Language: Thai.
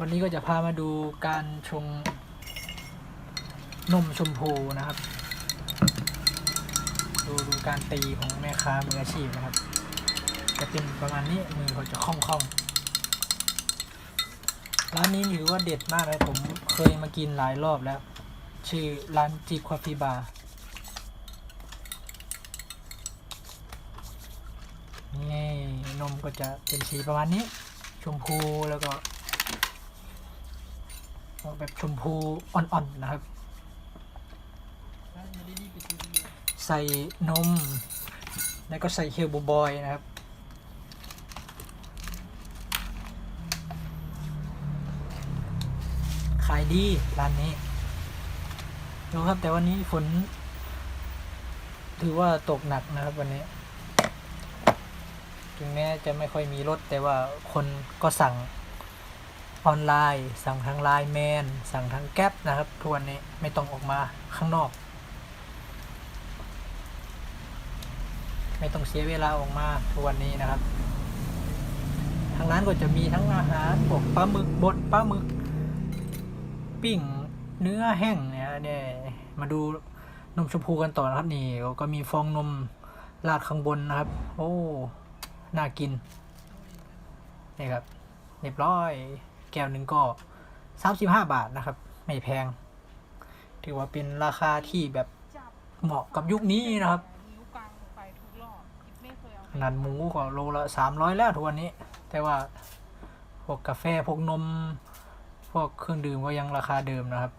วันนี้ก็จะพามาดูการชงนมชมพูนะครับ ดูดูการตีของแม่ค้ามืออาชีพนะครับ จะเป็นประมาณนี้มือเขาจะคล่องๆร้านนี้ถือว่าเด็ดมากเลยผมเคยมากินหลายรอบแล้ว ชื่อร้านจีควาฟิบาร์นี่นมก็จะเป็นสีประมาณนี้ ชมพูแล้วก็ อกแบบชมพูอ่อนๆนะครับ ใส่นม แล้วก็ใส่เฮลบูบอยนะครับขายดีร้านนี้ดูครับแต่วันนี้ฝน ถือว่าตกหนักนะครับวันนี้ ถึงแม้จะไม่ค่อยมีรถแต่ว่าคนก็สั่ง ออนไลน์ สั่งทางไลน์แมนสั่งทางแก๊ปนะครับทุกวันนี้ไม่ต้องออกมาข้างนอก ไม่ต้องเสียเวลาออกมาทุกวันนี้นะครับ ทางร้านก็จะมีทั้งอาหารพวกปลาหมึกบดปลาหมึก ปิ้งเนื้อแห้งเนี่ยเนี่ยมาดูนมชมพูกันต่อนะครับนี่ก็มีฟองนมราดข้างบนนะครับ โอ้ น่ากิน นี่ครับ เรียบร้อย แก้วหนึ่งก็สามสิบห้าบาทนะครับ ไม่แพง ถือว่าเป็นราคาที่แบบเหมาะกับยุคนี้นะครับนิ้วกลางลงไปทุกรอบคิดไม่เคยเอาขนาดหมูก็โลละสามร้อยแล้วทุกวันนี้ แต่ว่าพวกกาแฟพวกนม พวกเครื่องดื่มก็ยังราคาเดิมนะครับ